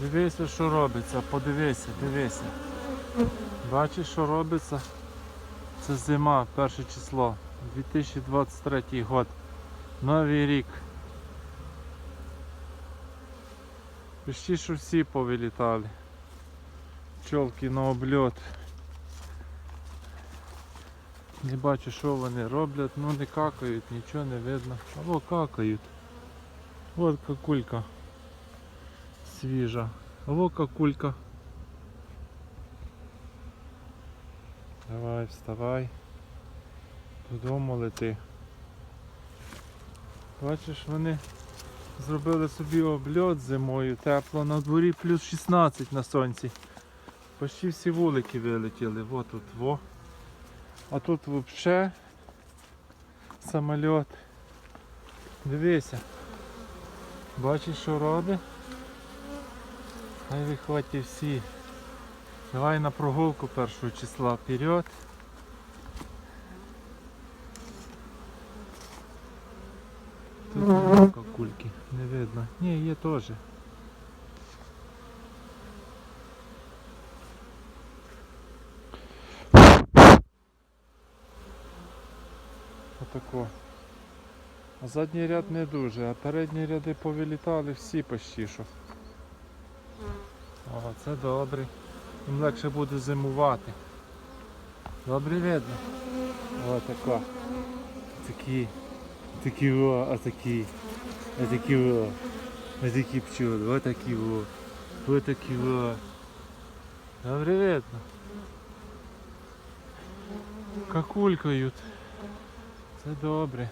Дивися, що робиться, подивися, дивися. Бачиш, що робиться? Це зима, перше число. 2023 год. Новий рік. Почти що всі повилітали. Пчолки на обльот. Не бачу, що вони роблять, ну не какають, нічого не видно. Або какають. От какулька свіжа. Або какулька. Давай, вставай. Додому лети. Бачиш, вони зробили собі обльот зимою, тепло, на дворі плюс 16 на сонці. Почти всі вулики вилетіли. Во тут, во. А тут взагалі самоліт. Дивися. Бачиш, що робить? Хай виходьте всі. Давай на прогулку першого числа вперед. Тут нема кульки, не видно. Ні, є теж. Отако. А задній ряд не дуже, а передні ряди повилітали всі почти що. О, це добре. Їм легше буде зимувати. Добре видно. О, тако. Такі. Такі о, а такі. А такі о. А такі пчоли. О такі о. О такі о. Добре видно. Какулькають. Це добре.